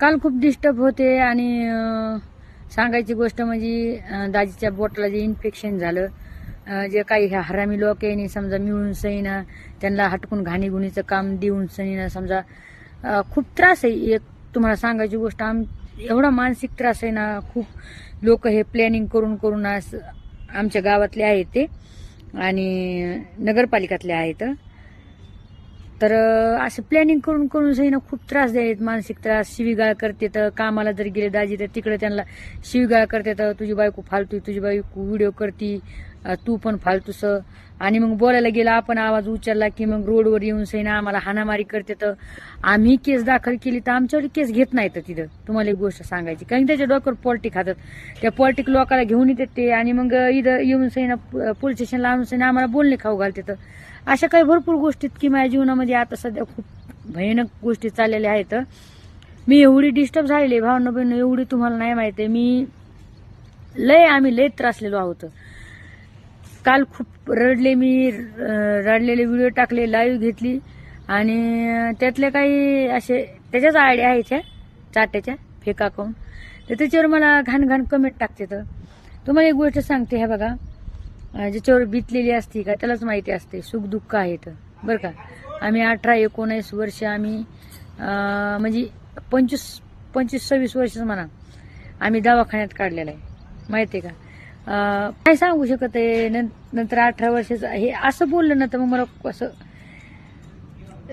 काल खूप डिस्टर्ब होते आणि सांगायची गोष्ट म्हणजे दाजीच्या बोटला जे इन्फेक्शन झालं जे काही ह्या हरामी लोक आहे समजा मिळून सईना त्यांना हटकून घाणीगुणीचं काम देऊन सईना समजा खूप त्रास आहे. एक तुम्हाला सांगायची गोष्ट आम एवढा मानसिक त्रास आहे ना खूप लोक हे प्लॅनिंग करून करून आमच्या गावातले आहेत ते आणि नगरपालिकातले आहेत. तर असं प्लॅनिंग करून करून सही खूप त्रास द्यायत मानसिक त्रास शिवीगाळ करते तर कामाला जर गेले दाजी तर तिकडे त्यांना शिवीगाळ करते तर तुझी बायको फालतू तुझी बायको व्हिडिओ करती तू पण फालतूस. आणि मग बोलायला गेला आपण आवाज उचलला की मग रोडवर येऊन सईना आम्हाला हाणामारी करते तर आम्ही केस दाखल केली तर आमच्यावर केस घेत नाही तर तिथं. तुम्हाला एक गोष्ट सांगायची. कारण त्याच्या डोक्यावर पॉलिटिक खातात. त्या पॉलिटिक लोकाला घेऊन येतात ते. आणि मग इथं येऊन सईना पोलीस स्टेशनला आणून सईना आम्हाला बोलणे खाऊ घालते तर अशा काही भरपूर गोष्टीत की माझ्या जीवनामध्ये आता सध्या खूप भयानक गोष्टी चाललेल्या आहेत. मी एवढी डिस्टर्ब झालेली भावना बहिण एवढी तुम्हाला नाही माहिती आहे. मी लय आम्ही लय त्रासलेलो आहोत. काल खूप रडले मी रडलेले व्हिडिओ टाकले लाईव्ह घेतली. आणि त्यातले काही असे त्याच्याच आयडिया आहेत ह्या चाट्याच्या फेक अकाउंट तर त्याच्यावर मला घाण घाण कमेंट टाकते तर. तुम्हाला एक गोष्ट सांगते ह्या बघा. ज्याच्यावर बितलेली असती का त्यालाच माहिती असते. सुख दुःख आहेत बरं का? आम्ही अठरा एकोणीस वर्ष आम्ही म्हणजे पंचवीस पंचवीस सव्वीस वर्षच म्हणा आम्ही दवाखान्यात काढलेला आहे. माहिती आहे का काय सांगू शकत आहे? नंतर अठरा वर्षाचं हे असं बोललं ना तर मग मला असं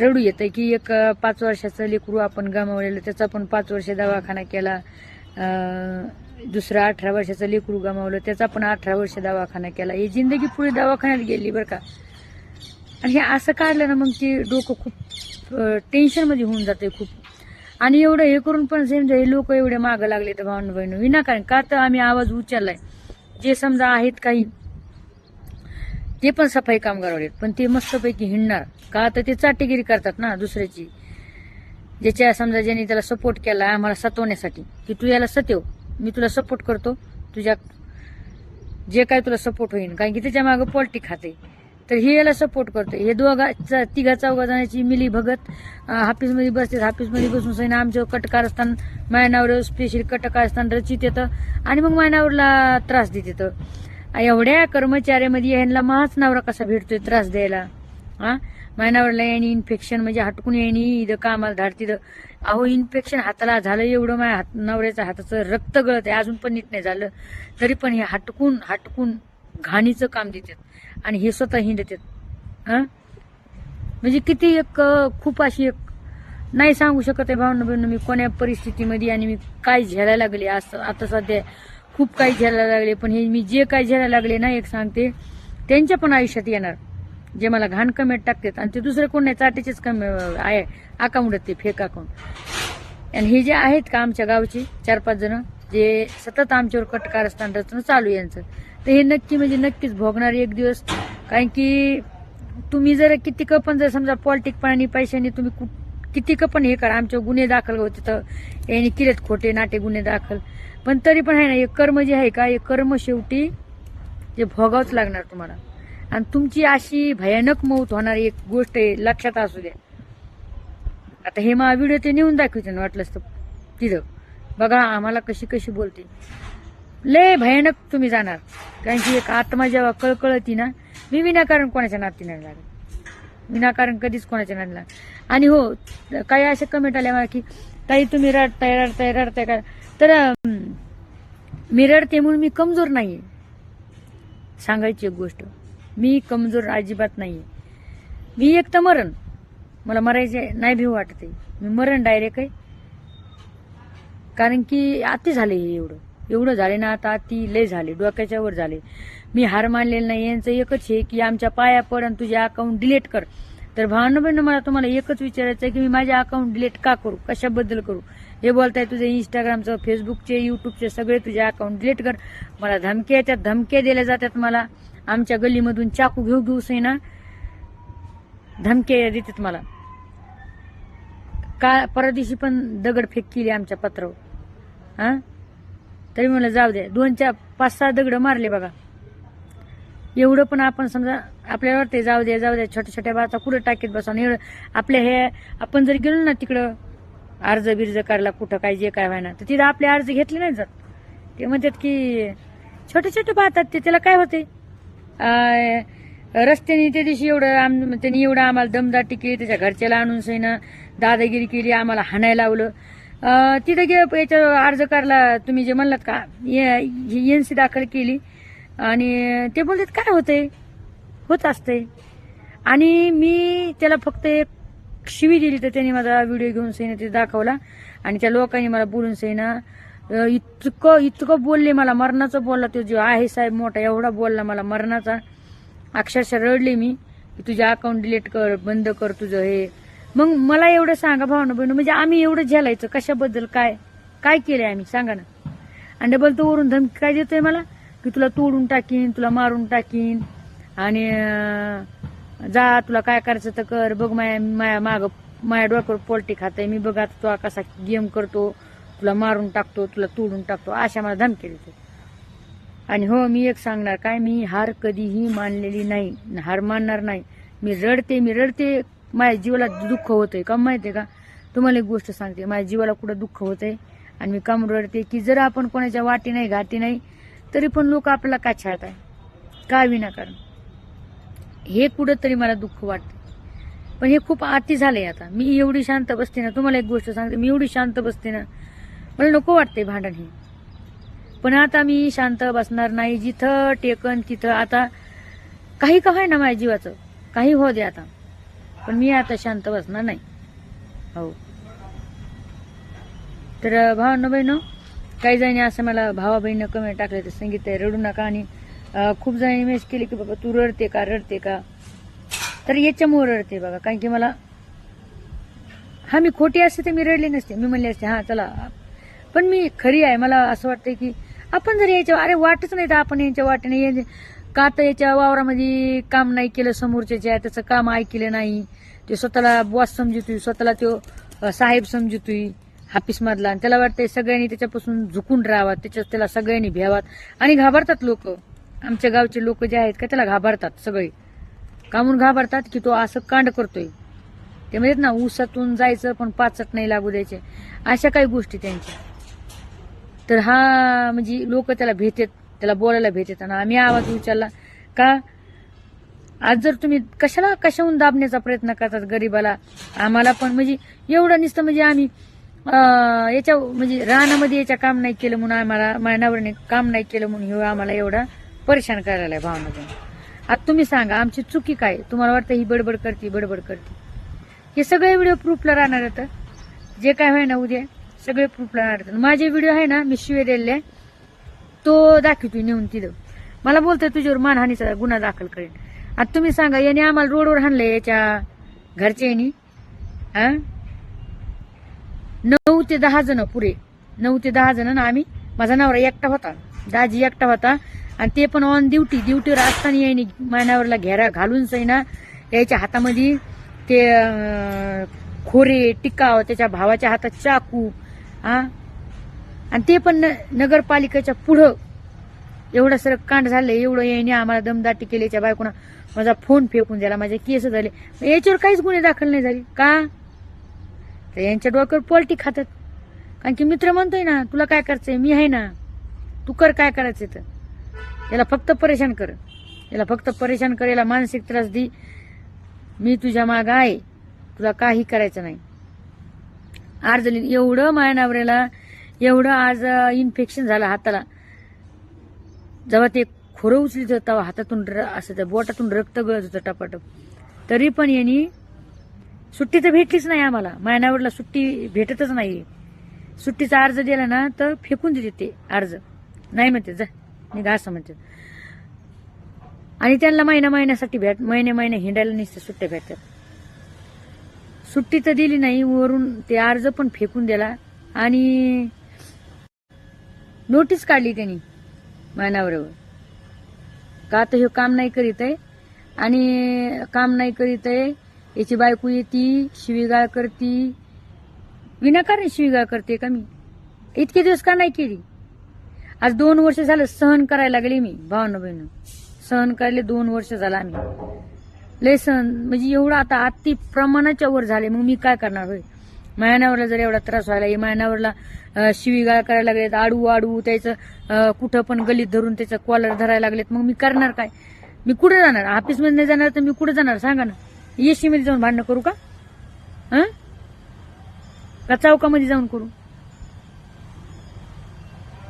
रडू येतं की एक पाच वर्षाचं लेकरू आपण गमावलेलं त्याचा पण पाच वर्ष दवाखाना केला. दुसरा अठरा वर्षाचा लेकरू गमावलं. त्याचा पण अठरा वर्ष दवाखाना केला. ही जिंदगी पुढे दवाखान्यात गेली बरं का. आणि हे असं काढलं ना मग ते डोकं खूप टेन्शनमध्ये होऊन जाते खूप. आणि एवढं हे करून पण समजा हे लोक एवढे मागं लागले तर भावन बहिण विनाकारण का तर आम्ही आवाज उचललाय. जे समजा आहेत काही ते पण सफाई कामगार आहेत पण ते मस्तपैकी हिंडणार. का तर ते चाटेगिरी करतात ना दुसऱ्याची. ज्याच्या समजा ज्यांनी त्याला सपोर्ट केला आम्हाला सतवण्यासाठी. की तू याला सतव. मी तुला सपोर्ट करतो. तुझ्या जे काय तुला सपोर्ट होईल. कारण की त्याच्या मागं पॉलिटिक खाते तर हे याला सपोर्ट करतो. हे दोघा तिघा चौघा जाण्याची मिली भगत हाफिसमध्ये बसते हाफिसमध्ये बसून सैन कटकार कटकारस्थान मायनावर स्पेशल कटकारस्थान रचित येतं. आणि मग मायनावरला त्रास देत येतं. एवढ्या कर्मचाऱ्यामध्ये यांना महाच नावरा कसा भेटतोय त्रास द्यायला? हा? मायनावरला येणी इन्फेक्शन म्हणजे हटकून येणी इथं कामाला धाडती अहो इन्फेक्शन हाताला झालं एवढं माझ्या हात नवऱ्याचं हाताचं रक्त गळत आहे अजून पण नीट नाही झालं. तरी पण हे हटकून हटकून घाणीचं काम देतात. आणि हे स्वतः हिंडतात. हा? म्हणजे किती एक खूप अशी एक नाही सांगू शकत आहे भावना बहिण मी कोण्या परिस्थितीमध्ये आणि मी काय झेलायला लागले. असं आता सध्या खूप काही झेलायला लागले पण हे मी जे काय झेलायला लागले ना एक सांगते त्यांच्या पण आयुष्यात येणार. जे मला घाण कमेंट टाकतात आणि ते दुसरे कोण नाही चाटीचेच कमी आहे. अकाउंट आहेत ते फेक अकाउंट आणि हे जे आहेत का आमच्या गावचे चार पाच जण जे सतत आमच्यावर कटकार असताना रचना चालू आहे यांचं तर हे नक्की म्हणजे नक्कीच भोगणार एक दिवस. कारण की तुम्ही जर किती पण जर समजा पॉलिटिकपणाने पैशाने तुम्ही कुठ- किती पण हे करा आमच्यावर गुन्हे दाखल होते तर यांनी केलेत खोटे नाटे गुन्हे दाखल. पण तरी पण आहे ना हे कर्म जे आहे का हे कर्म शेवटी ते भोगावंच लागणार तुम्हाला. आणि तुमची अशी भयानक मौत होणारी एक गोष्ट आहे लक्षात असू द्या. आता हे मा व्हिडिओ ते नेऊन दाखवते ना वाटलंच तर तिथं. बघा आम्हाला कशी कशी बोलते. लय भयानक तुम्ही जाणार. कारण की एक आत्मा जेव्हा कळकळती ना मी विनाकारण कोणाच्या नाती नाही लागत. विनाकारण कधीच कोणाच्या नाती लागत. आणि हो काही असे कमेंट आले मला की ताई तुम्ही रडताय रडताय रडताय का? तर मी रडते म्हणून मी कमजोर नाही सांगायची एक गोष्ट. मी कमजोर अजिबात नाहीये. मी एक तर मरण. मला मरायचे नाही भिव वाटत. आहे मी मरण डायरेक्ट आहे. कारण की आती झाले हे एवढं. एवढं झाले ना आता ती लय झाले. डोक्याच्या वर झाले. मी हार मानलेलं नाही. यांचं एकच हे की आमच्या पाया पड आणि तुझे अकाउंट डिलीट कर. तर भावनाबेन मला तुम्हाला एकच विचारायचं आहे की मी माझे अकाउंट डिलीट का करू? कशाबद्दल करू? हे बोलताय तुझे इंस्टाग्रामचं फेसबुकचे युट्यूबचे सगळे तुझे अकाउंट डिलीट कर. मला धमक्या येतात. धमक्या दिल्या जातात मला. आमच्या गल्लीमधून चाकू घेऊ घेऊ ना धमक्या देतात मला. का परदेशी पण दगडफेक केली आमच्या पत्रावर. हा? तरी मला जाऊ द्या दोन चार पाच सहा दगड मारले बघा. एवढं पण आपण समजा आपल्याला वाटते जाऊ द्या जाऊ द्या छोट्या छोट्या बाता कुठं टाकीत बसा. एवढं आपल्या हे आपण जर गेलो ना तिकडं अर्ज बिर्ज करायला कुठं काय जे काय व्हायना तर तिथं आपले अर्ज घेतले नाही जात. ते म्हणतात की छोटे छोटे पाहतात ते त्याला काय होते? रस्त्याने त्या दिवशी एवढं आम त्यांनी एवढं आम्हाला दमदार टिकली त्याच्या घरच्याला आणून सैना दादागिरी केली आम्हाला हाणायला लावलं. तिथं गे याच्या अर्ज करायला तुम्ही जे म्हणलात का एन सी दाखल केली. आणि ते बोलतात काय होतंय? होत असते आणि मी त्याला फक्त एक शिवी दिली तर त्यांनी माझा व्हिडिओ घेऊन सैना ते दाखवला. आणि त्या लोकांनी मला बोलून सैना इतकं इतकं बोलले मला मरणाचं बोलला तो जो आहे साहेब मोठा एवढा बोलला मला मरणाचा. अक्षरशः रडले मी की तुझे अकाउंट डिलीट कर बंद कर तुझं हे. मग मला एवढं सांगा भावना बहिण म्हणजे आम्ही एवढं झेलायचं कशाबद्दल काय काय केलंय आम्ही? सांगा ना. आणि डबल तो वरून धमकी काय देतोय मला? की तुला तोडून टाकीन तुला मारून टाकीन आणि जा तुला काय करायचं तर कर. बघ माया माया माग माया डोक्यावर पोल्टी खाते मी बघ आता तो कसा गेम करतो. तुला मारून टाकतो तुला तोडून टाकतो अशा मला धमकी देतो. आणि हो मी एक सांगणार काय मी हार कधीही मानलेली नाही हार मानणार नाही. मी रडते मी रडते माझ्या जीवाला दुःख होतंय का माहितीये का? तुम्हाला एक गोष्ट सांगते माझ्या जीवाला कुठं दुःख होतंय? आणि मी काम रडते? की जर आपण कोणाच्या वाटी नाही घाटी नाही तरी पण लोक आपल्याला का छळताय? का विनाकारण? हे कुठंतरी मला दुःख वाटते पण हे खूप आती झालंय आता. मी एवढी शांत बसते ना तुम्हाला एक गोष्ट सांगते मी एवढी शांत बसते ना मला नको वाटते भांडण हे. पण आता मी शांत बसणार नाही जिथं टेकन तिथं. आता काही का ना माझ्या जीवाचं. काही हो दे आता. पण मी आता शांत बसणार नाही. हो. तर भावांनो बहिण काही जणी असं मला भावा बहिणं कमेंट टाकले तर सांगितलंय रडू नका आणि खूप जणी मेस केली की बाबा तू रडते का रडते का? तर याच्यामुळे रडते बघा. कारण की मला हा मी खोटी असते तर मी रडली नसते. मी म्हणले असते हा चला पण मी खरी आहे मला असं वाटतंय की आपण जर यायच्या अरे वाटच नाही तर आपण यांच्या वाटेने का तर याच्या वावरामध्ये काम नाही केलं समोरच्याच्या त्याचं काम ऐकलं नाही. ते स्वतःला बॉस समजतोय स्वतःला तो साहेब समजतोय हाफिस मधला. आणि त्याला वाटतंय सगळ्यांनी त्याच्यापासून झुकून राहावात त्याच्या त्याला सगळ्यांनी भ्यावात आणि घाबरतात लोक. आमच्या गावचे लोक जे आहेत का त्याला घाबरतात सगळे. कामून घाबरतात की तो असं कांड करतोय. ते म्हणजे ना ऊसातून जायचं पण पाचट नाही लागू द्यायचे. अशा काही गोष्टी त्यांच्या. तर हा म्हणजे लोक त्याला भेटेत त्याला बोलायला भेटेत. आणि आम्ही आवाज उचलला का? आज जर तुम्ही कशाला कशाहून दाबण्याचा प्रयत्न करतात गरीबाला? आम्हाला पण म्हणजे एवढं नुसतं म्हणजे आम्ही याच्या म्हणजे रानामध्ये याच्या काम नाही केलं म्हणून आम्हाला माझ्या काम नाही केलं म्हणून हे आम्हाला एवढा परेशान करायला आहे भावना आता तुम्ही सांगा आमची चुकी काय? तुम्हाला वाटतं ही बडबड करते बडबड करते. हे सगळे व्हिडिओ प्रूफला राहणार आहेत जे काय होय ना उद्या. सगळे प्रूफला राहणार माझे व्हिडिओ आहे ना मी शिवे दिलेले आहे. तो दाखवतो नेऊन तिथं. मला बोलतोय तुझ्यावर मानहानीचा गुन्हा दाखल करेन. आता तुम्ही सांगा याने आम्हाला रोडवर हाणलंय याच्या घरच्यांनी हा नऊ ते दहा जण पुरे नऊ ते दहा जण ना आम्ही. माझा नवरा एकटा होता. दाजी एकटा होता. आणि ते पण ऑन ड्युटी ड्युटीवर असताना यायनी मानावरला घेरा घालून सैना याच्या हातामध्ये ते खोरे टिकाव त्याच्या भावाच्या हातात चाकू हा? आणि ते पण न- नगरपालिकेच्या पुढं. एवढं सर कांड झालं एवढं याने आम्हाला दमदाटी केल्याच्या बायकोना माझा फोन फेकून द्यायला माझे केस झाले. मग याच्यावर काहीच गुन्हे दाखल नाही झाले. का? तर यांच्या डोक्यावर पलटी खातात. कारण की मित्र म्हणतोय ना तुला काय करायचंय? मी आहे ना. तू कर काय करायचंय तर. याला फक्त परेशान कर. याला फक्त परेशान कर याला मानसिक त्रास दे. मी तुझ्या माग आहे. तुला काही करायचं नाही. अर्ज एवढं माझ्या नवऱ्याला एवढं आज इन्फेक्शन झालं हाताला. जेव्हा ते खोरं उचलीत होतं तेव्हा हातातून र- असं त्या बोटातून रक्त गळत होतं टपाटप. तरी पण यांनी सुट्टी तर भेटलीच नाही आम्हाला. मायनावरला सुट्टी भेटतच नाही सुट्टीचा अर्ज दिला ना तर फेकून देते ते अर्ज. नाही म्हणते जा निघा असं म्हणते. आणि त्यांना महिना महिन्यासाठी भेट महिने महिने हिंडायला निसते सुट्ट्या भेटतात. सुट्टी तर दिली नाही वरून ते अर्ज पण फेकून दिला. आणि नोटीस काढली त्यांनी मानावरवर. का तर हे काम नाही करीत आहे. आणि काम नाही करीत आहे याची बायको येते शिवीगाळ करती. विनाकारण शिवीगाळ करते का मी? इतके दिवस का नाही केली? आज दोन वर्ष झालं सहन करायला लागले मी भावना बहिण. सहन करायला दोन वर्ष झालं आम्ही. लेसन म्हणजे एवढं आता अति प्रमाणाच्या वर झाले. मग मी काय करणार होय? मायानावरला जर एवढा त्रास व्हायला मायानावरला शिवीगाळ करायला लागलेत आडू आडू त्याचं कुठं पण गलीत धरून त्याचं कॉलर धरायला लागलेत मग मी करणार काय? मी कुठे जाणार? ऑफिसमध्ये नाही जाणार तर मी कुठे जाणार? सांगा ना. येशीमध्ये जाऊन भांडणं करू का? हं? का चौकामध्ये जाऊन करू?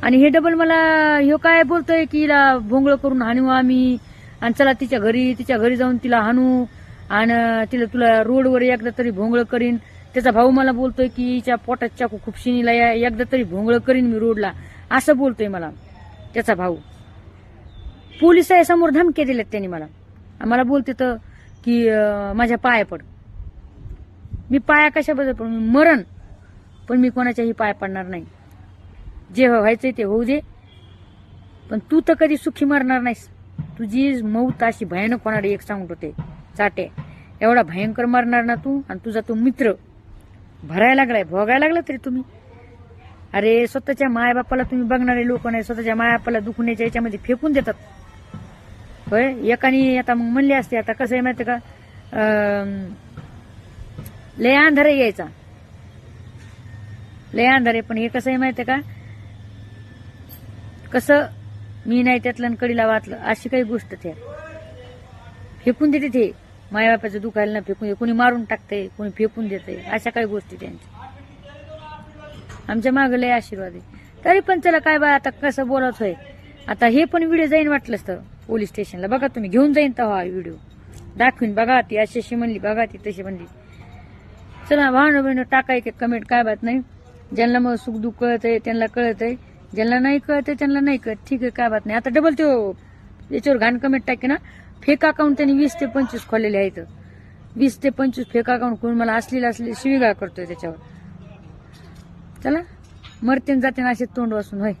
आणि हे डबल मला ह्यो काय बोलतोय की हिला भोंगळ करून हाणू आम्ही? आणि चला तिच्या घरी तिच्या घरी जाऊन तिला हाणू आणि तिला तुला रोडवर एकदा तरी भोंगळ करीन. त्याचा भाऊ मला बोलतोय की हिच्या पोटात चाकू खूप शिनीला या- एकदा तरी भोंगळ करीन मी रोडला. असं बोलतोय मला त्याचा भाऊ. पोलीस समोर धमके दिल्यात त्यांनी मला. मला बोलते तर की माझ्या पाया पड. मी पाया कशाबद्दल पड? मरण. पण मी कोणाच्याही पाया पडणार नाही. जे व्हायचंय ते होऊ दे. पण तू तर कधी सुखी मरणार नाहीस. तुझी मौत अशी भयानक होणार एक सांगतो ते चाटे एवढा भयंकर मरणार ना तू आणि तुझा तो मित्र. भरायला लागलाय भोगायला लागला तरी तुम्ही. अरे स्वतःच्या मायबापाला तुम्ही बघणारे लोक नाही स्वतःच्या मायबापाला दुखण्याच्या याच्यामध्ये फेकून देतात. होय? एकाने आता मग म्हणले असते आता कसं आहे माहिती का? लय अंधारे यायचा. लय अंधारे पण हे कसं आहे माहिती का? कसं मी नाही त्यातलं कडीला वाचलं. अशी काही गोष्ट त्या फेकून देते ते. मायबापाचं दुखायला ना फेकून कोणी मारून टाकते कोणी फेकून देते अशा काही गोष्टी त्यांच्या. आमच्या मागं लय आशीर्वाद आहे. तरी पण चला काय बा आता कसं बोलत होय? आता हे पण व्हिडिओ जाईन वाटलंच तर. पोलीस स्टेशनला बघा तुम्ही घेऊन जाईन तर हा व्हिडिओ दाखवीन बघा ती. अशी अशी म्हणली बघा ती तशी म्हणली. चला भावनं बहिण टाकाय कमेंट काय बात नाही. ज्यांना मग सुख दुःख कळत आहे त्यांना कळत आहे ज्यांना नाही कळत त्यांना नाही कळत. ठीक आहे काय बात नाही. आता डबल तो याच्यावर घाण कमेंट टाके ना. फेक अकाउंट त्यांनी वीस ते पंचवीस खोललेले आहेत. वीस ते पंचवीस फेक अकाउंट कोण मला असलेला असले शिवीगाळ करतोय त्याच्यावर. चला. मरते जाते ना असे तोंड वासून होय.